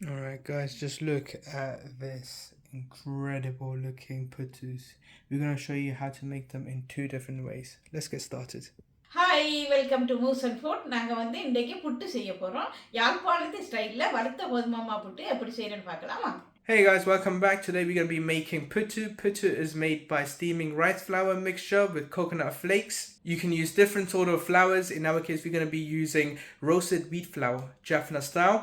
Alright, guys, just look at this incredible looking putus. We're going to show you how to make them in two different ways. Let's get started. Hi welcome to Moose and food நாங்கள் வந்து இன்றைக்கு புட்டு செய்ய போகிறோம் யாழ்ப்பாணத்து ஸ்டைலில் வறுத்த கோதுமாமா புட்டு எப்படி செய்கிறேன்னு பார்க்கலாம் வாங்க Hey guys, welcome back. Today we're going to be making putu. Putu is made by steaming rice flour mixture with coconut flakes. You can use different sort of flours. In our case, we're going to be using roasted wheat flour, Jaffna style.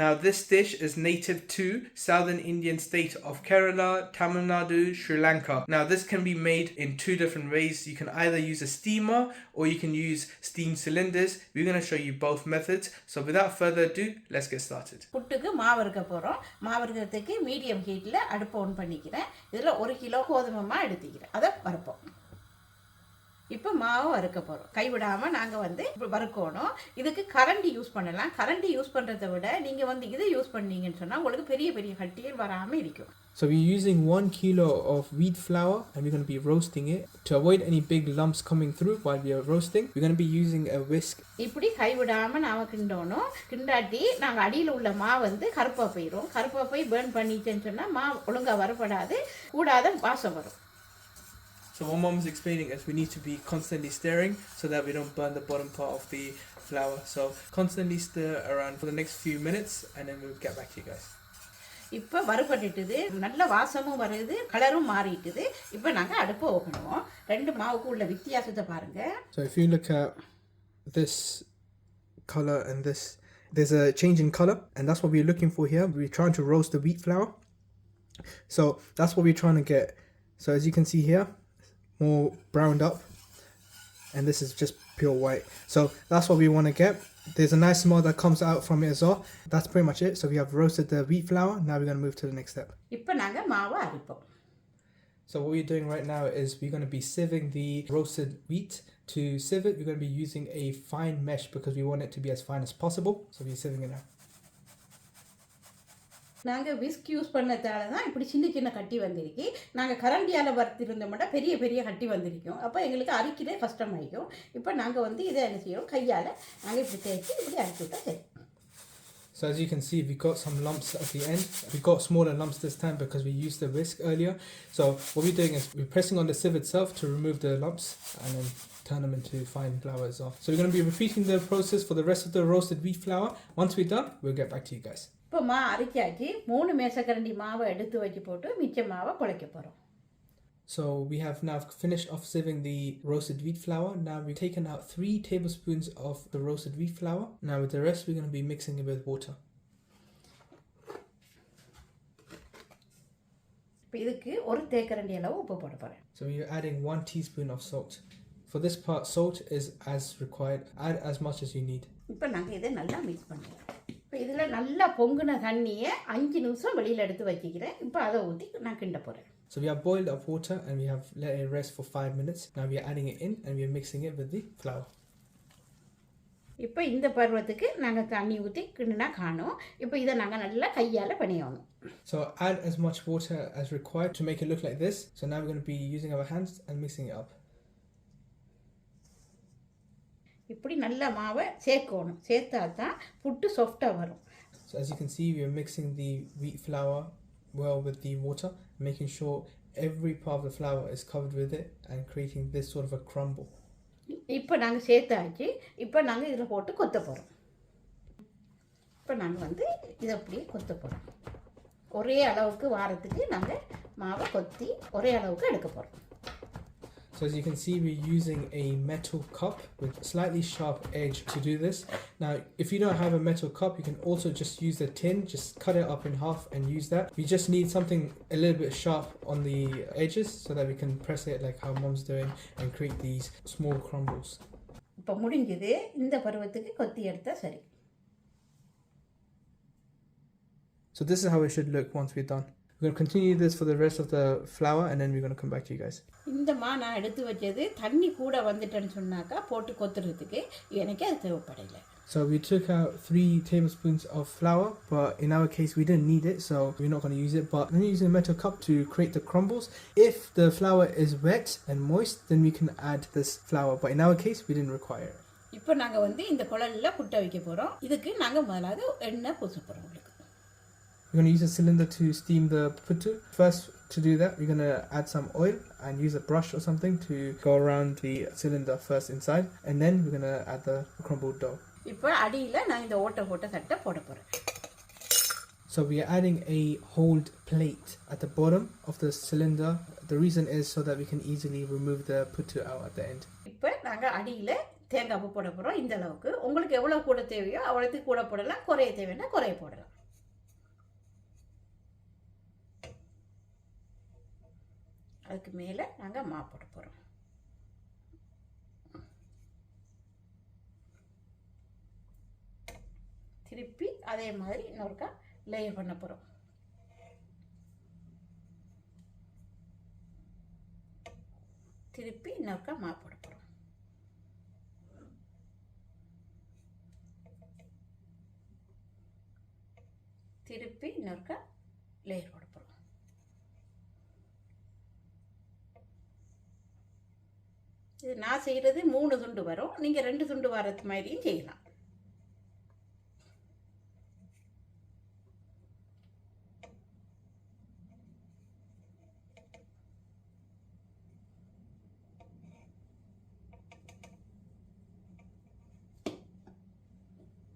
Now, this dish is native to southern Indian state of Kerala, Tamil Nadu, Sri Lanka. Now, this can be made in two different ways. You can either use a steamer or you can use steam cylinders. We're going to show you both methods. So, without further ado, let's get started. புட்டுக்கு மாவு இருக்க போகிறோம் மாவு இருக்கிறதுக்கு medium ஹீட்டில் அடுப்பை on பண்ணிக்கிறேன் இதில் ஒரு கிலோ கோதுமை எடுத்துக்கிறேன் அதை வறுப்போம் இப்போ மாவு வறுக்க போகிறோம் கைவிடாமல் நாங்கள் வந்து வறுக்கணும். இதுக்கு கரண்டி யூஸ் பண்ணலாம். கரண்டி யூஸ் பண்ணுறதை விட நீங்கள் வந்து இதை யூஸ் பண்ணீங்கன்னு சொன்னால் உங்களுக்கு பெரிய பெரிய கட்டிகள் வராமல் இருக்கும். So we're using one kilo of wheat flour and we're going to be roasting it. To avoid any big lumps coming through while we are roasting, we're going to be using a whisk. இப்படி கைவிடாமல் நாம் கிண்டணும். கிண்டாட்டி நாங்கள் அடியில் உள்ள மாவு வந்து கருப்பாக போயிடும் கருப்பாக போய் பேர்ன் பண்ணிச்சேன்னு சொன்னால் மாவு ஒழுங்காக வரப்படாது கூடாத வாசம் வரும். So what mom is explaining is we need to be constantly stirring so that we don't burn the bottom part of the flour. So constantly stir around for the next few minutes and then we'll get back to you guys. இப்போ வறுபட்டுட்டுது நல்ல வாசமும் வருது கலரும் மாறிட்டுது இப்போ நாங்கள் அடுப்பை ஓப்பணுவோம் ரெண்டு மாவுக்கு உள்ள வித்தியாசத்தை பாருங்கள் So if you look at this color and this, there's a change in color and that's what we're looking for here. We're trying to roast the wheat flour. So that's what we're trying to get. So as you can see here, more browned up. And this is just pure white. So that's what we want to get. There's a nice smell that comes out from it as well. That's pretty much it. So we have roasted the wheat flour. Now we're going to move to the next step. So what we're doing right now is we're going to be sieving the roasted wheat. To sieve it we're going to be using a fine mesh because we want it to be as fine as possible. So we're sieving it now. நாங்கள் whisk use பண்ணதால தான் இப்படி சின்ன சின்ன கட்டி வந்திருக்கு நாங்கள் கரண்டியால் வறுத்திருந்தோம்னா பெரிய பெரிய கட்டி வந்திருக்கும் அப்போ எங்களுக்கு அரிக்கிறதே கஷ்டமாயிக்கும் இப்போ நாங்கள் வந்து இதை என்ன செய்யறோம் கையால் நாங்கள் இப்படி தேய்ச்சி இப்படி அரைச்சி விட்டால் சரி So as you can see, we got some lumps at the end. We got smaller lumps this time because we used the whisk earlier. So what we're doing is we're pressing on the sieve itself to remove the lumps and then turn them into fine flour as well. So we're going to be repeating the process for the rest of the roasted wheat flour. Once we're done, we'll get back to you guys. இப்போ மா அரைச்சாச்சு மூணு மேசக்கரண்டி மாவை எடுத்து வச்சு போட்டு மிச்ச மாவை குழைக்க போகிறோம் So we have now finished off sieving the roasted wheat flour. Now we've taken out three tablespoons of the roasted wheat flour. Now with the rest, we're going to be mixing it with water. So we're adding one teaspoon of salt. For this part, salt is as required. Add as much as you need. இப்போ நாங்கள் இதை நல்லா mix பண்ணுவோம் இப்போ இதில் நல்லா பொங்குன தண்ணியை அஞ்சு நிமிஷம் வெளியில் எடுத்து வச்சுக்கிறேன் இப்போ அதை ஊற்றி நான் கிண்ட போகிறேன் So we have boiled up water and we have let it rest for five minutes. Now we are adding it in and we are mixing it with the flour. இப்போ இந்த பருவத்துக்கு நாங்கள் தண்ணி ஊற்றி கிண்டுனா காணும் இப்போ இதை நாங்கள் நல்லா கையால் பிணையணும் So add as much water as required to make it look like this. So now we're going to be using our hands and mixing it up. இப்படி நல்ல மாவை சேர்க்கணும். சேர்த்தா தான் புட்டு சாஃப்டாக வரும். So as you can see, we are mixing the wheat flour well with the water, making sure every part of the flour is covered with it and creating this sort of a crumble. இப்போ நாங்கள் சேர்த்தாச்சு. இப்போ நாங்கள் இதில் போட்டு கொத்த போகிறோம் இப்போ நாங்கள் வந்து இதை அப்படியே கொத்த போகிறோம் ஒரே அளவுக்கு வாரத்துக்கு நாங்கள் மாவை கொத்தி ஒரே அளவுக்கு எடுக்க போகிறோம் So as you can see, we're using a metal cup with slightly sharp edge to do this. Now, if you don't have a metal cup, you can also just use the tin, just cut it up in half and use that. We just need something a little bit sharp on the edges so that we can press it like how mom's doing and create these small crumbles. இப்போ முடிஞ்சது இந்த பருவத்துக்கு கொத்தி எடுத்தால் சரி So this is how it should look once we're done. We're going to continue this for the rest of the flour and then we're going to come back to you guys. இந்த மா நான் எடுத்து வச்சது தண்ணி கூட வந்துட்டேன்னு சொன்னாக்கா போட்டு கொத்துறதுக்கு எனக்கு அது தேவைப்படலை So we took out three tablespoons of flour, but in our case we didn't need it, so we're not going to use it. But we're using a metal cup to create the crumbles. If the flour is wet and moist, then we can add this flour. But in our case, we didn't require it. இப்போ நாங்கள் வந்து இந்த குழலில் புட்டை வைக்க போகிறோம் இதுக்கு நாங்கள் முதலாவது எண்ணெய் பூச போகிறோம் உங்களுக்கு We're going to use a cylinder to steam the putu. First, to do that, we're going to add some oil and use a brush or something to go around the cylinder first inside. And then we're going to add the crumbled dough. இப்போ அடியில் நான் இந்த ஓட்டை போட்ட தட்டை போட போகிறேன் So we are adding a hold plate at the bottom of the cylinder. The reason is so that we can easily remove the putu out at the end. இப்போ நாங்கள் அடியில் தேங்காய் பூ போட போகிறோம் இந்த அளவுக்கு உங்களுக்கு எவ்வளோ கூட தேவையோ அவ்வளோத்துக்கு கூட போடலாம் குறைய தேவைன்னா குறைய போடலாம் அதுக்கு மேலே நாங்கள் மா போட போகிறோம் திருப்பி அதே மாதிரி இன்னொருக்கா லேயர் பண்ண போகிறோம் திருப்பி இன்னொருக்கா மா போட போகிறோம் திருப்பி இன்னொருக்கா லேயர் போட போகிறோம் இது நான் செய்கிறது மூணு துண்டு வரும். நீங்கள் ரெண்டு துண்டு வரது மாதிரியும் செய்யலாம்.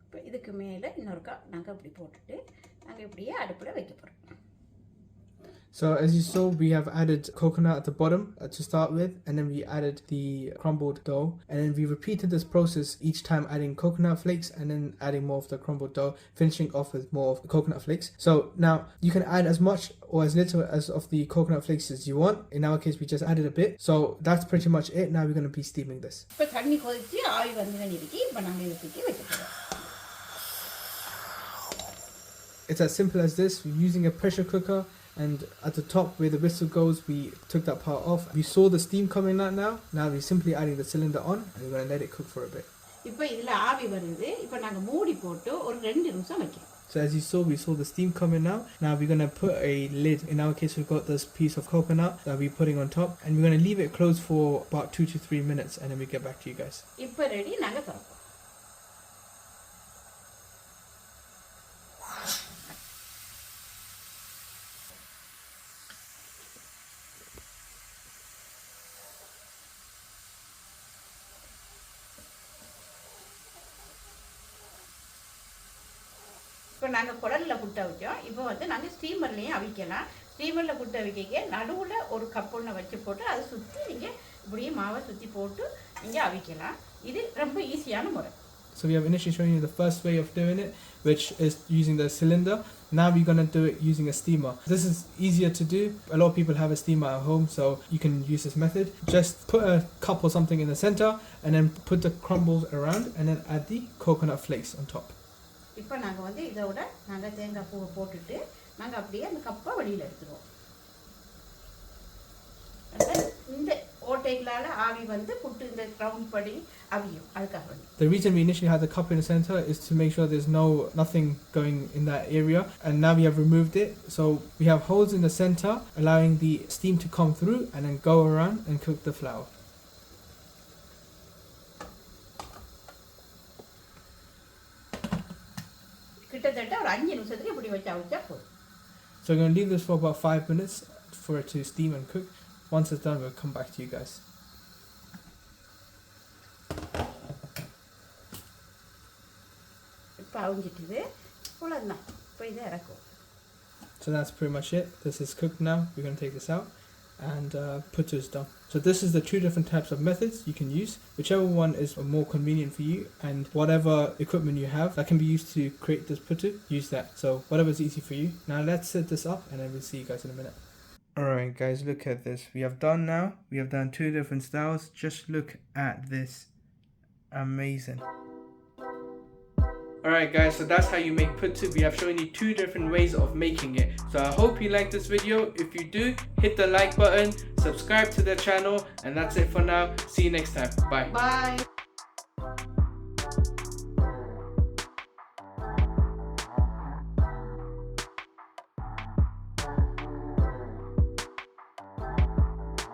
இப்போ இதுக்கு மேலே இன்னொருக்கா நாங்கள் இப்படி போட்டுட்டு நாங்கள் இப்படியே அடுப்பில் வைக்க போகிறோம் So as you saw, we have added coconut at the bottom uh, to start with, and then we added the crumbled dough. And then we repeated this process each time adding coconut flakes and then adding more of the crumbled dough, finishing off with more of the coconut flakes. So now you can add as much or as little as of the coconut flakes as you want. In our case, we just added a bit. So that's pretty much it. Now we're going to be steaming this. It's as simple as this, We're using a pressure cooker and at the top where the whistle goes, we took that part off. We saw the steam coming out now. Now we're simply adding the cylinder on, and we're going to let it cook for a bit. இப்போ இதில் ஆவி வருது இப்போ நாங்கள் மூடி போட்டு ஒரு ரெண்டு நிமிஷம் வைக்கிறோம் So as you saw, we saw the steam coming out. Now we're gonna put a lid. In our case, we've got this piece of coconut that we're putting on top, and we're gonna leave it closed for about two to three minutes, and then we get back to you guys. இப்போ ready நாங்கள் திறப்போம் இப்போ நாங்கள் குடலில் புட்ட வைக்கோம் இப்போ வந்து நாங்கள் ஸ்டீமர்லேயும் அவிக்கலாம் ஸ்டீமரில் புட்ட வைக்க நடுவில் ஒரு கப் ஒன்று வச்சு போட்டு அதை சுற்றி நீங்கள் இப்படியே மாவை சுற்றி போட்டு நீங்கள் அவிக்கலாம் இது ரொம்ப ஈஸியான முறை So we have initially shown you the first way of doing it, which is using the cylinder. Now we're gonna do it using a steamer. This is easier to do. A lot of people have a steamer at home, so you can use this method. Just put a cup or something in the center, and then put the crumbles around, and then add the coconut flakes on top. இப்போ நாங்கள் வந்து இதோட நாங்கள் தேங்காய் பூவை போட்டுட்டு நாங்கள் அப்படியே அந்த கப்பை வெளியில் எடுத்துருவோம் அந்த இந்த ஓட்டைகளால் ஆவி வந்து புட்டு இந்த ரவுண்ட் படி அவியும் அதுக்காக வேண்டி The reason we initially had the cup in the center is to make sure there's no nothing going in that area, and now we have removed it. So we have holes in the center, allowing the steam to come through and then go around and cook the flour. ஒரு அஞ்சு நிமிஷத்துக்கு இப்படி வச்சு அவிச்சா போதும் So we're gonna leave this for about five minutes for it to steam and cook. Once it's done, we'll come back to you guys. இப்போ அவிஞ்சிட்டுது இவ்வளோதான் இப்போ இதை இறக்கும் So that's pretty much it. This is cooked now. We're gonna take this out, and uh, putu is done. So this is the two different types of methods you can use. Whichever one is more convenient for you, and whatever equipment you have that can be used to create this putu, use that. So whatever is easy for you. Now let's set this up, and then we'll see you guys in a minute. Alright, guys, look at this. We have done now. We have done two different styles. Just look at this. Amazing. Alright guys, so that's how you make putu. We have shown you two different ways of making it. So I hope you liked this video. If you do, hit the like button, subscribe to the channel, and that's it for now. See you next time. Bye. Bye